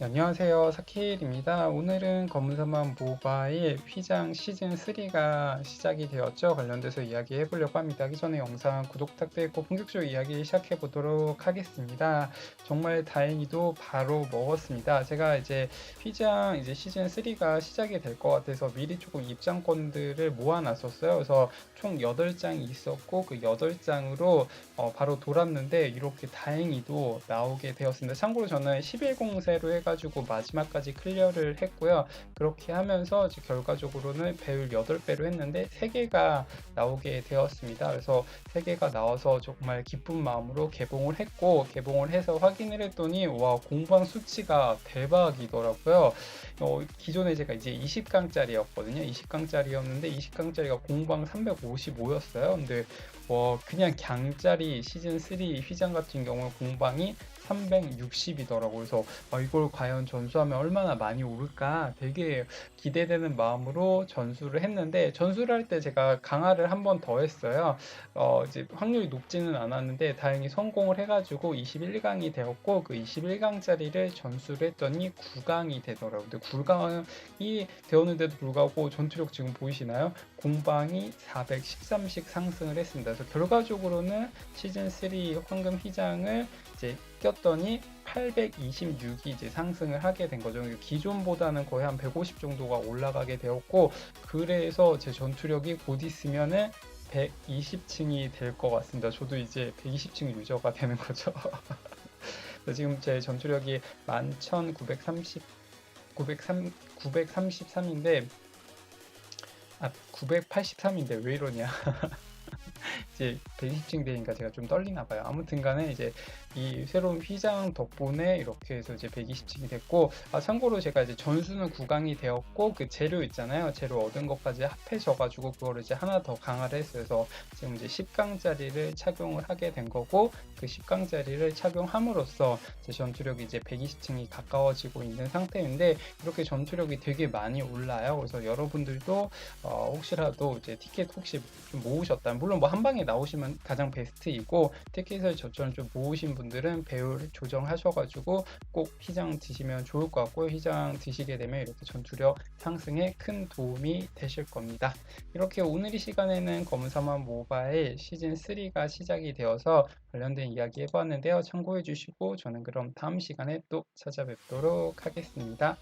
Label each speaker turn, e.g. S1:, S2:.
S1: 네, 안녕하세요. 사키일입니다. 오늘은 검은사만 모바일 휘장 시즌 3가 시작이 되었죠. 관련돼서 이야기 해 보려고 합니다. 하기 전에 영상 구독 부탁드리고 본격적으로 이야기 시작해 보도록 하겠습니다. 정말 다행히도 바로 먹었습니다. 제가 이제 휘장 이제 시즌 3가 시작이 될 것 같아서 미리 조금 입장권들을 모아놨었어요. 그래서 총 8장이 있었고 그 8장으로 어, 바로 돌았는데 이렇게 다행히도 나오게 되었습니다. 참고로 저는 11공세로 해가 지고 마지막까지 클리어를 했고요. 그렇게 하면서 결과적으로는 배율 8배로 했는데 3개가 나오게 되었습니다. 그래서 3개가 나와서 정말 기쁜 마음으로 개봉을 했고 개봉을 해서 확인을 했더니 와 공방 수치가 대박이더라고요. 어, 기존에 제가 이제 20강짜리였거든요. 20강짜리였는데 20강짜리가 공방 355였어요. 근데 와 그냥 강짜리 시즌 3 휘장 같은 경우 공방이 360이더라고요. 그래서 아, 이걸 과연 전수하면 얼마나 많이 오를까 되게 기대되는 마음으로 전수를 했는데 전수를 할 때 제가 강화를 한 번 더 했어요. 어, 이제 확률이 높지는 않았는데 다행히 성공을 해가지고 21강이 되었고 그 21강짜리를 전수를 했더니 9강이 되더라고요. 근데 9강이 되었는데도 불구하고 전투력 지금 보이시나요? 공방이 413씩 상승을 했습니다. 그래서 결과적으로는 시즌 3 황금 휘장을 이제 꼈더니 826이 이제 상승을 하게 된 거죠. 기존보다는 거의 한 150 정도가 올라가게 되었고, 그래서 제 전투력이 곧 있으면은 120층이 될 것 같습니다. 저도 이제 120층 유저가 되는 거죠. 지금 제 전투력이 11,930, 903, 933인데, 아, 983인데 왜 이러냐. 이제 120층 되니까 제가 좀 떨리나 봐요. 아무튼 간에 이제 이 새로운 휘장 덕분에 이렇게 해서 이제 120층이 됐고 아 참고로 제가 이제 전수는 9강이 되었고 그 재료 있잖아요. 재료 얻은 것까지 합해져 가지고 그거를 이제 하나 더 강화를 했어요. 지금 이제 10강짜리를 착용을 하게 된 거고 그 10강짜리를 착용함으로써 제 전투력이 이제 120층이 가까워지고 있는 상태인데 이렇게 전투력이 되게 많이 올라요. 그래서 여러분들도 어 혹시라도 이제 티켓 혹시 좀 모으셨다면 물론 뭐한 방에 나오시면 가장 베스트이고 티켓을 저처럼 좀 모으신 분들은 배율 조정하셔가지고 꼭 휘장 드시면 좋을 것 같고요. 휘장 드시게 되면 이렇게 전투력 상승에 큰 도움이 되실 겁니다. 이렇게 오늘 이 시간에는 검은사만 모바일 시즌 3가 시작이 되어서 관련된 이야기 해보았는데요. 참고해 주시고 저는 그럼 다음 시간에 또 찾아뵙도록 하겠습니다.